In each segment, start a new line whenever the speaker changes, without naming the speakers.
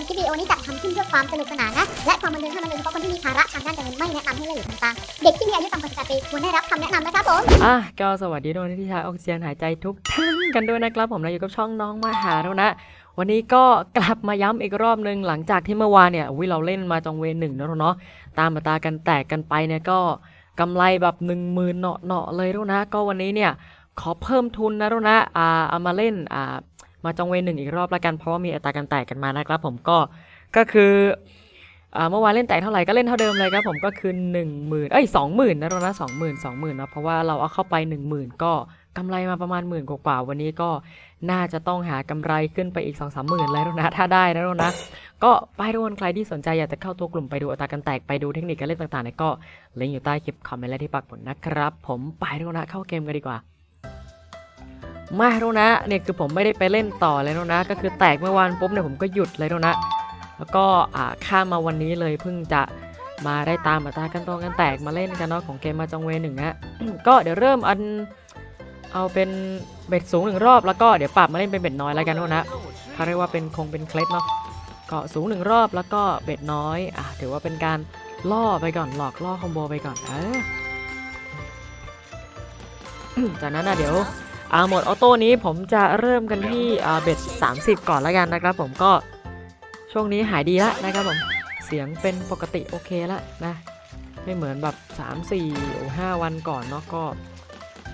มคลิปวิดีโอนี้จัดทำขึ้นเพื่อความสนุกสนานนะ และความบันเทิงเท่านั้นโดยเฉพาะคนที่มีภาระทางด้านการเงินไม่แนะนำให้เล่นหรือทำตามเด็กที่มีอายุต่ำกว่า18ปีควรได้รับคำแนะนำนะครับผม
อะก็สวัสดีทุกคนที่ใช้ออกซิเจนหายใจทุกท่านกันด้วยนะครับผมนะอยู่กับช่องน้องมาหาแล้วนะ วันนี้ก็กลับมาย้ำอีกรอบหนึ่งหลังจากที่เมื่อวานเนี่ยวิเราเล่นมาจองเวรหนึ่งแล้วเนาะตามมาตากันแตกกันไปเนี่ยก็กำไรแบบหนึ่งหมื่นเนาะเนาะเลยแล้วนะ ก็วันนี้เนี่ยขอเพิ่มทุนนะแล้วนะอ่าเอามาเล่นอ่า มาจองเวรหนึ่งอีกรอบละกันเพราะว่ามีอัตราการแตกกันมานะครับผมก็ก็คือเมื่อวานเล่นแตกเท่าไหร่ก็เล่นเท่าเดิมเลยครับผมก็คือ1 0,000เอ้ย20,000นะแล้วนะ20,000 20,000เนาะเพราะว่าเราเอาเข้าไป 10,000 ก็กำไรมาประมาณหมื่นกว่าๆวันนี้ก็น่าจะต้องหากำไรขึ้นไปอีก2 3หมื่นแล้วนะถ้าได้นะล้วนะ ก็ไปทุกคนใครที่สนใจอยากจะเข้าตัวกลุ่มไปดูอัตราการแตกไปดูเทคนิคการเล่นต่างๆเนี่ยก็ลิงก์อยู่ใต้คลิปคอมเมนต์และที่ปักหมุดนะครับ ผมไปทุกคนนะเข้าเกมกันดีกว่า มาทุกคนนะเนี่ยคือผมไม่ได้ไปเล่นต่อเลยนะ ก็คือแตกเมื่อวานปุ๊บเนี่ยผมก็หยุดเลยนะ แล้วก็ข้ามมาวันนี้เลยเพิ่งจะมาได้ตามอัตรากันตรงกันแตกมาเล่นกันเนาะของเกมมาจองเวหนึ่งฮะก็เดี๋ยวเริ่มอันเอาเป็นเบ็ดสูงหนึ่งรอบแล้วก็เดี๋ยวปรับมาเล่นเป็นเบ็ดน้อยแล้วกันนะนะเขาเรียกว่าเป็นคงเป็นเคล็ดเนาะก็สูงหนึ่งรอบแล้วก็เบ็ดน้อยอะถือว่าเป็นการล่อไปก่อนหลอกล่อคอมโบไปก่อนเออจากนั้นนะเดี๋ยว อาโหมดออโต้นี้ผมจะเริ่มกันที่เบ็ด 30 ก่อนแล้วกันนะครับ ผมก็ช่วงนี้หายดีแล้วนะครับผมเสียงเป็นปกติโอเคแล้วนะไม่เหมือนแบบ 3 4โอ้5วันก่อนเนาะก็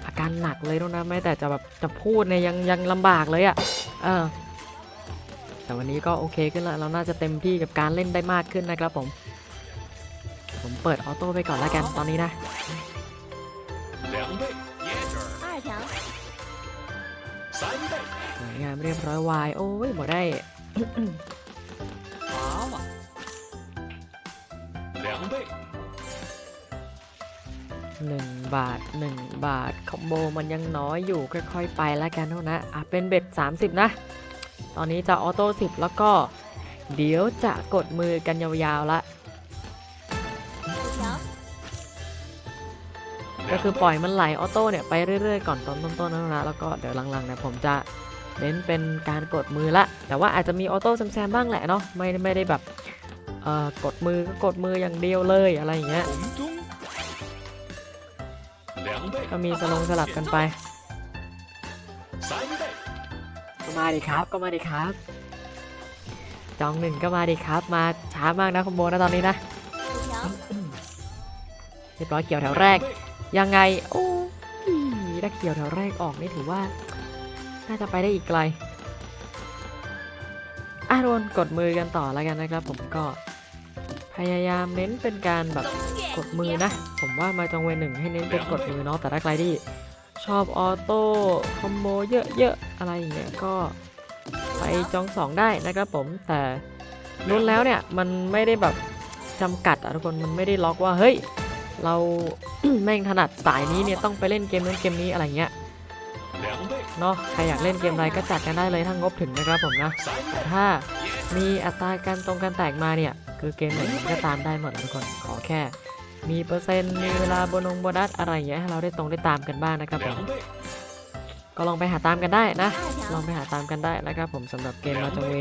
อาการหนักเลยนะแม้แต่จะแบบจะพูดเนี่ยยังยังลำบากเลยอะ่ะเออแต่วันนี้ก็โอเคขึ้นแล้วเราน่าจะเต็มที่กับการเล่นได้มากขึ้นนะครับผม ผมเปิดออโต้ไปก่อนแล้วกันตอนนี้นะ เรียบร้อยวาย โอ้ยบ่ได้
ว้าวห
นึ่งบาทหนึ่งบาทคอมโบมันยังน้อยอยู่ค่อยๆไปแล้วกันเท่านะอะเป็นเบ็ด 30 นะ ตอนนี้จะออโต้10 แล้วก็ เดี๋ยวจะกดมือกันยาวๆละ ก็คือปล่อยมันไหลออโต้เนี่ย ไปเรื่อยๆ ก่อนตอนต้นๆนะแล้วก็เดี๋ยวหลังๆเนี่ยผมจะ เน้นเป็นการกดมือละ แต่ว่าอาจจะมีออโต้แซมๆบ้างแหละเนาะไม่ไม่ได้แบบเอ่อกดมือก็กดมืออย่างเดียวเลยอะไรอย่างเงี้ยก็มีสลงสลับกันไปก็มาดิครับก็มาดิครับ จองหนึ่งก็มาดิครับ มาช้ามากนะคุณโบนะตอนนี้นะเรียบร้อยเกี่ยวแถวแรก ยังไงโอ้ยถ้าเกี่ยวแถวแรกออกนี่ถือว่า น่าจะไปได้อีกไกลอะโดนกดมือกันต่อแล้วกันนะครับ ผมก็พยายามเน้นเป็นการแบบกดมือนะ ผมว่ามาจองเวรหนึ่งให้เน้นเป็นกดมือเนาะแต่ถ้าใครที่ชอบออโต้คอมโบเยอะๆอะไรอย่างเงี้ยก็ไปจองสองได้นะครับผมแต่ลุ้นแล้วเนี่ยมันไม่ได้แบบจำกัดอะทุกคนมันไม่ได้ล็อกว่าเฮ้ยเราแม่งถนัดสายนี้เนี่ยต้องไปเล่นเกมนั้นเกมนี้อะไรเงี้ย、 เนาะใครอยากเล่นเกมอะไรก็จัดกันได้เลยทั้งงบถึงนะครับผมนะถ้ามีอัตราการตรงการแตกมาเนี่ย คือเกมไหนก็ตามได้หมดทุกคนขอแค่ มีเปอร์เซ็นต์มีเวลาโบนงโบนัสอะไรอย่างเงี้ยให้เราได้ตรงได้ตามกันบ้างนะครับผมก็ลองไปหาตามกันได้นะ ลองไปหาตามกันได้นะครับผมสำหรับเกมมาจงเว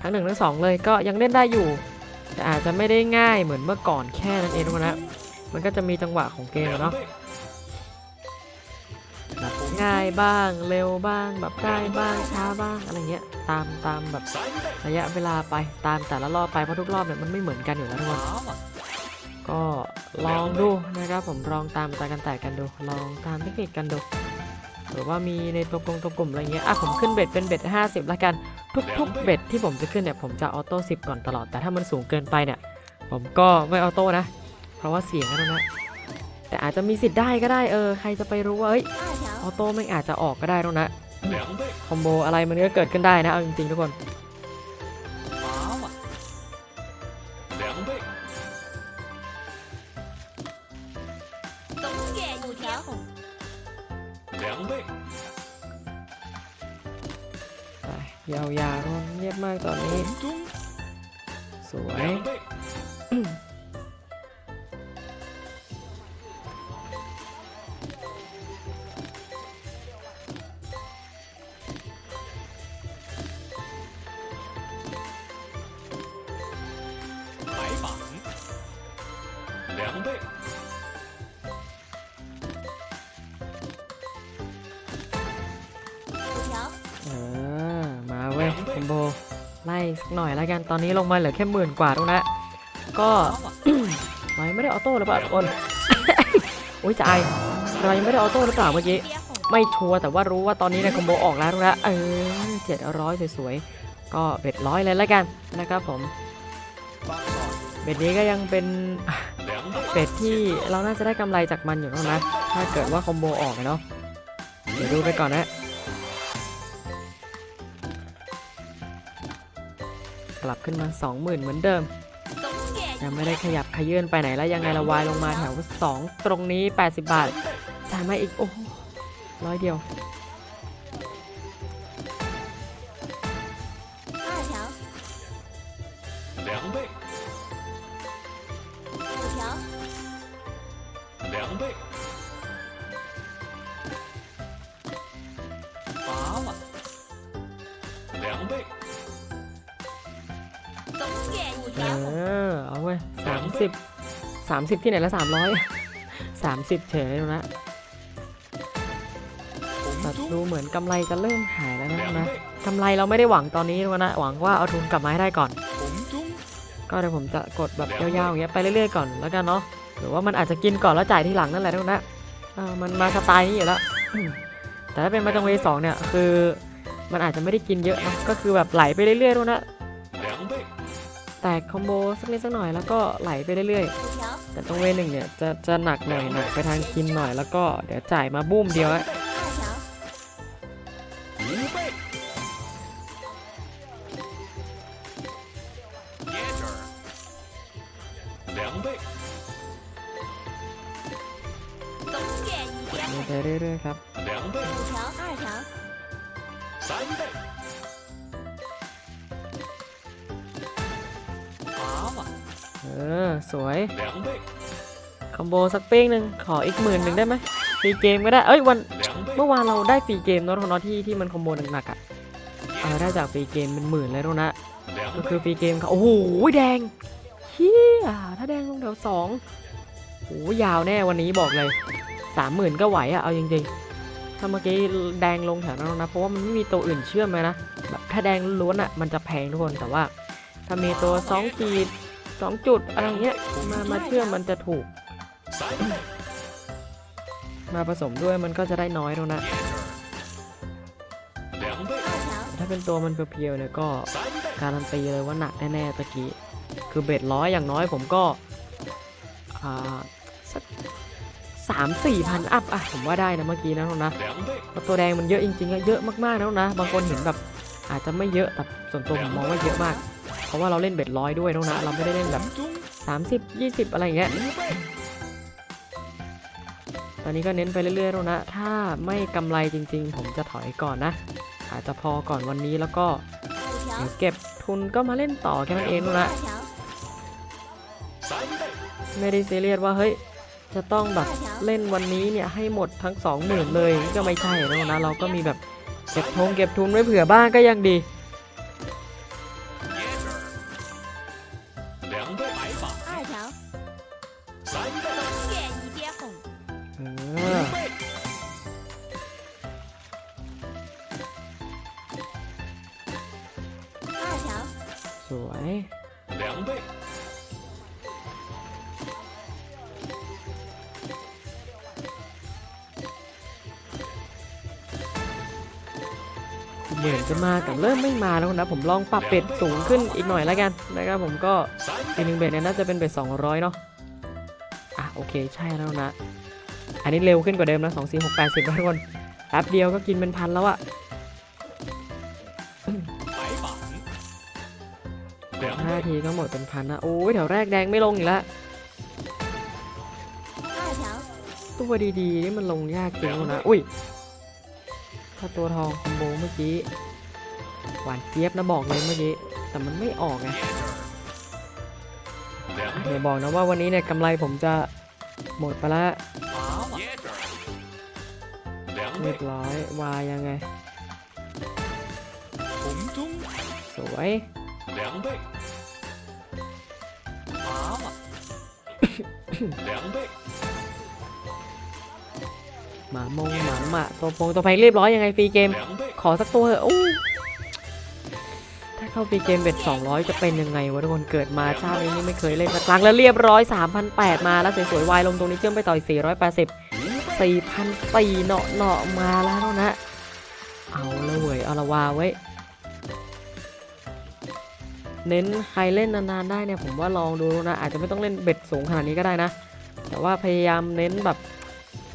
ทั้งหนึ่งทั้งสองเลยก็ยังเล่นได้อยู่ แต่อาจจะไม่ได้ง่ายเหมือนเมื่อก่อนแค่นั้นเองนะมันก็จะมีจังหวะของเกมเนาะ ง่ายบ้าง เร็วบ้าง แบบใกล้บ้าง ช้าบ้าง อะไรเงี้ย ตามตามแบบระยะเวลาไป ตามแต่ละรอบไป เพราะทุกรอบเนี่ยมันไม่เหมือนกันอยู่แล้วทุกคน ก็ลองดูนะครับผม ลองตามตากันแต่กันดู ลองตามเทคนิคกันดู หรือว่ามีในตัวกลงตัวกลุ่มอะไรเงี้ย อะผมขึ้นเบ็ดเป็นเบ็ด50ละกัน ทุกๆเบ็ดที่ผมจะขึ้นเนี่ยผมจะออโต้10ก่อนตลอด แต่ถ้ามันสูงเกินไปเนี่ย ผมก็ไม่ออโต้นะ เพราะว่าเสียงนะนะ แต่อาจจะมีสิทธิ์ได้ก็ได้เออใครจะไปรู้ว่าเอ้ยออโต้ไม่อาจจะออกก็ได้ตรงนะคอมโบอะไรมันก็เกิดขึ้นได้นะเอาจริงๆทุกคนยาวยาวเงียบมากตอนนี้ สวย นโบไล่สักหน่อยแล้วกันตอนนี้ลงมาเหลือแค่หมื่นกว่าตรงนั้นก็
เรา
ไม่ได้ออโต้หรือเปล่าคนโอ้ยจะไอเรายังไม่ได้ออโต้หรือเปล่าเมื่อกี้ไม่ชัวร์แต่ว่ารู้ว่าตอนนี้นะคอมโบออกแล้วนะเออเจ็ดร้อยสวยๆก็เบ็ดร้อยเลยแล้วกันนะครับผมเบ็ดนี้ก็ยังเป็นเบ็ดที่เราน่าจะได้กำไรจากมันอยู่นะถ้าเกิดว่าคอมโบออกเนาะเดี๋ยวดูไปก่อนนะ กลับขึ้นมา 20,000 เหมือนเดิม ยังไม่ได้ขยับขยื่นไปไหนแล้วยังไงละวายลงมาแถว 2 ตรงนี้ 80 บาทจ่ายมาอีก โอ้ร้อยเดียว
两倍，
30 30 ที่ไหนละ300 30 เฉยนะแบ
บ
ดูเหมือนกำไรจะเริ่มหายแล้วนะนะกำไรเราไม่ได้หวังตอนนี้นะหวังว่าเอาทุนกลับมาให้ได้ก่อน ก็เดี๋ยวผมจะกดแบบยาวๆอย่างเงี้ยไปเรื่อยๆก่อนแล้วกันเนาะหรือว่ามันอาจจะกินก่อนแล้วจ่ายทีหลังนั่นแหละทุกนะมันมาสไตล์นี้อยู่แล้วแต่ถ้าเป็นมาจังเวสองเนี่ยคือ มันอาจจะไม่ได้กินเยอะนะก็คือแบบไหลไปเรื่อยๆทุกนะ แตกคอมโบสักนิดสักหน่อยแล้วก็ไหลไปเรื่อยๆ แต่ต้องเวหนึ่งเนี่ยจะจะหนักหน่อยหนักไปทางกินหน่อยแล้วก็เดี๋ยวจ่ายมาบุ้มเดียวไปเรื่อยๆครับ สวยคอมโบสักเป้งหนึ่งขออีกหมื่นหนึ่งได้ไหมฟรีเกมก็ได้ เอ้ยวันเมื่อวานเราได้ฟรีเกมเนาะทุกคนที่ที่มันคอมโบหนักๆอะได้จากฟรีเกมเป็นหมื่นเลยลุกนะก็คือฟรีเกมครับโอ้โหแดงเฮียถ้าแดงลงแถวสองโอ้ยาวแน่วันนี้บอกเลยสามหมื่นก็ไหวอะเอาจริงๆถ้าเมื่อกี้แดงลงแถวนั้นนะเพราะว่ามันไม่มีตัวอื่นเชื่อมเลยนะแบบถ้าแดงล้วนอะมันจะแพงทุกคนแต่ว่าถ้ามีตัวสองจีด สองจุดอะไรเงี้ยมามาเชื่อมมันจะถูก มาผสมด้วยมันก็จะได้น้อยแล้วนะถ้าเป็นตัวมันเพียวๆเนี่ยก็การันตีเลยว่าหนักแน่ๆตะกี้คือเบ็ดร้อยอย่างน้อยผมก็สักสามสี่พันอัพอะผมว่าได้นะเมื่อกี้นะนะเะตัวแดงมันเยอะจริงๆเยอะมากๆแล้วนะ บางคนเห็นแบบอาจจะไม่เยอะแต่ส่วนตัวผมมองว่าเยอะมาก เพราะว่าเราเล่นเบ็ดร้อยด้วยน้องนะ เราไม่ได้เล่นแบบ 30 20 อะไรอย่างเงี้ย ตอนนี้ก็เน้นไปเรื่อยๆน้องนะ ถ้าไม่กำไรจริง ๆ ผมจะถอยก่อนนะ อาจจะพอก่อนวันนี้แล้วก็เก็บทุนก็มาเล่นต่อแค่นั้นเองนะไม่ได้เซีเรียสว่าเฮ้ยจะต้องแบบเล่นวันนี้เนี่ยให้หมดทั้งสองหมื่นเลยก็ไม่ใช่นะนะเราก็มีแบบเก็บทงเก็บทุนไว้เผื่อบ้างก็ยังดี เหมือนจะมากับเริ่มไม่มาแล้วนะผมลองปรับเป็ดสูงขึ้นอีกหน่อยแล้วกันนะครับผมก็ตีหนึ่งเบ็ดเนี่ยน่าจะเป็นเบ็ดสองร้อยเนาะอะโอเคใช่แล้วนะ อันนี้เร็วขึ้นกว่าเดิมนะสองสี่หกแปดสิบทุกคนแป๊บเดียวก็กินเป็นพันแล้วอะห้าทีก็หมดเป็นพันนะโอ้ยแถวแรกแดงไม่ลงอีกแล้วตัวดีๆนี่มันลงยากจริงนะอุ้ย ถ้าตัวทองคอมโบเมื่อกี้ หวานเจี๊ยบนะบอกเลยเมื่อกี้ แต่มันไม่ออกไงอย่บอกนะว่าวันนี้เนี่ยกำไรผมจะหมดไปละเรียบร้อยวายยังไง สวย
两。
หมามงหมาหมาตัวปงตัวแพงเรียบร้อยยังไงฟรีเกม，ขอสักตัวเถอะโอ้ถ้าเข้าฟรีเกมเบ็ด200 จะเป็นยังไงวะทุกคนเกิดมาชาตินี้ไม่เคยเล่นสักครั้งแล้วเรียบร้อย3,008มาแล้วสวยๆวายลงตรงนี้เชื่อมไปต่อย480 4,004เนาะเนาะมาแล้วนะ เอาเลยเว้ยเอาละวาไว้ยเน้นใครเล่นนานๆได้เนี่ยผมว่าลองดูนะอาจจะไม่ต้องเล่นเบ็ดสูงขนาดนี้ก็ได้นะ แต่ว่าพยายามเน้นแบบ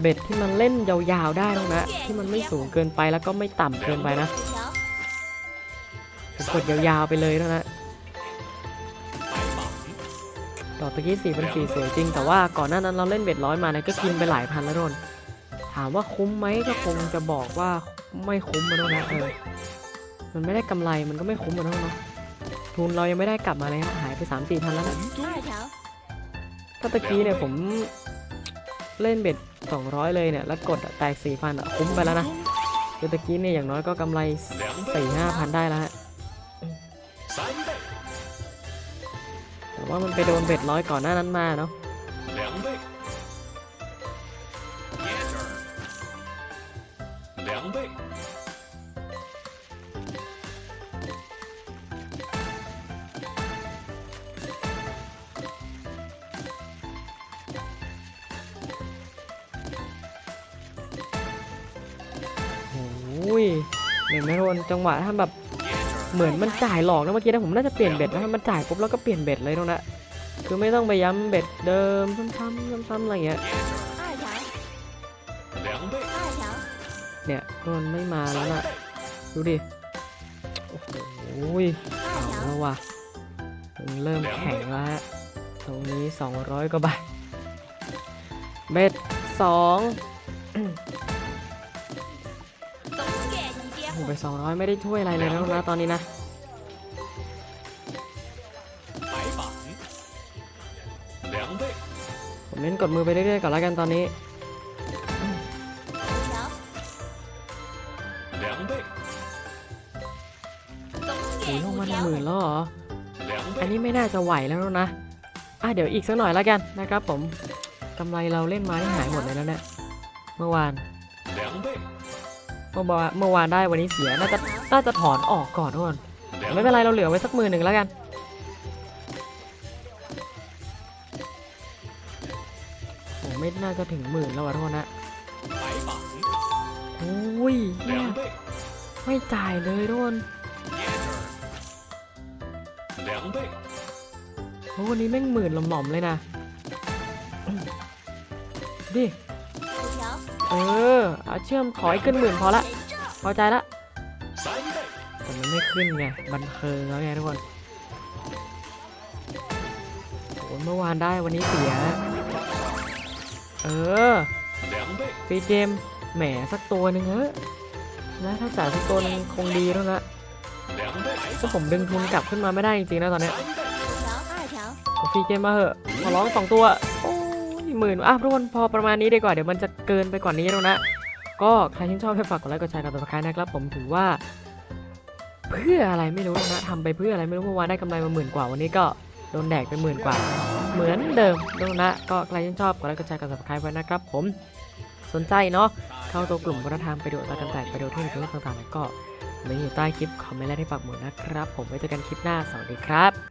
เบ็ดที่มันเล่นยาวๆได้แล้วนะ ที่มันไม่สูงเกินไปแล้วก็ไม่ต่ำเกินไปนะกดยาวๆไปเลยแล้วนะดอกตะกี้สี่เป็นสี่สวยจริง แต่ว่าก่อนหน้านั้นเราเล่นเบ็ดร้อยมาเนี่ยก็กินไปหลายพันแล้วโดนถามว่าคุ้มไหมก็คงจะบอกว่าไม่คุ้มมาแล้นะเออมันไม่ได้กำไรมันก็ไม่คุ้มมาแล้วนะทุนเรายังไม่ได้กลับมาเลยหายไปสามสี่พันแล้วนะถ้าตะกี้เนี่ยผมเล่นเบ็ด 200 เลยเนี่ยแล้วกดแตก 4,000อ่คุ้มไปแล้วนะคือตะกี้เนี่ยอย่างน้อยก็กำไร 4-5,000 ได้แล้วฮะแต่ว่ามันไปโดนเบ็ดร้อยก่อนหน้านั้นมาเนาะ
两倍。
เห็นไหมทุกคนจังหวะถ้าแบบเหมือนมันจ่ายหลอกนะเมื่อกี้นะผมน่าจะเปลี่ยนเบ็ดนะถ้ามันจ่ายปุ๊บแล้วก็เปลี่ยนเบ็ดเลยตรงนั้นคือไม่ต้องไปย้ำเบ็ดเดิมซ้ำๆซ้ำๆอะไรเงี้ยเนี่ยมันไม่มาแล้วนะดูดิโอ้ย
ห
เอาแล้วว่ะเริ่มแข็งแล้วฮะตรงนี้ 200กว่าบาทเบ็ดสอง ไป 200 ไม่ได้ช่วยอะไรเลยแล้วนะตอนนี้นะผมเล่นกดมือไปเรื่อยๆก่อนแล้วกันตอนนี้ถึ
ง
ลงมาหมื่นแล้วเหรอ อันนี้ไม่น่าจะไหวแล้วนะ อะเดี๋ยวอีกสักหน่อยแล้วกันนะครับผมกำไรเราเล่นมาได้หายหมดเลยแล้วเนี่ย เมื่อวาน เมื่อวานเมื่อวานได้วันนี้เสียน่าจะน่าจะถอนออกก่อนทุกคนไม่เป็นไรเราเหลือไว้สักมือหนึ่งแล้วกันโอ้ไม่น่าจะถึงหมื่นแล้วอะทุกคนนะโอ้ยไม่จ่ายเลยทุกคนโอ้วันนี้แม่งหมื่นหล่อมๆเลยนะดิ เออ เอาเชื่อมขอให้ขึ้นหมื่นพอละ พอใจละแต่มันไม่ขึ้นไง บันเทิงแล้วไงทุกคนโอ้เมื่อวานได้วันนี้เสีย เออฟรีเกมแหมสักตัวหนึ่งเถอะนะถ้าจ่ายสักตัวนึงคงดีแล้วละก็ผมดึงทุนกลับขึ้นมาไม่ได้จริงๆนะตอนเนี้ยฟรีเกมมาเหอะขอร้องสองตัว หมื่นอะทุกคนพอประมาณนี้ดีกว่าเดี๋ยวมันจะเกินไปกว่านี้แล้วนะ ก็ใครที่ชอบให้ฝากกดไลค์กดแชร์กดติดตามนะครับ ผมถือว่า เพื่ออะไรไม่รู้นะทำไปเพื่ออะไรไม่รู้เมื่อวานได้กำไรมาหมื่นกว่าวันนี้ก็โดนแดกไปหมื่นกว่า เหมือนเดิมดูนะ ก็ใครที่ชอบกดไลค์กดแชร์กดติดตามไว้นะครับ ผมสนใจเนาะเข้าตัวกลุ่มวัฒนธรรมไปดูตราการแตกไปดูที่ไหนต่างๆแล้วก็ลิงก์อยู่ใต้คลิปคอมเมนต์และที่ปักหมุดนะครับ ผมไว้เจอกันคลิปหน้าสวัสดีครับ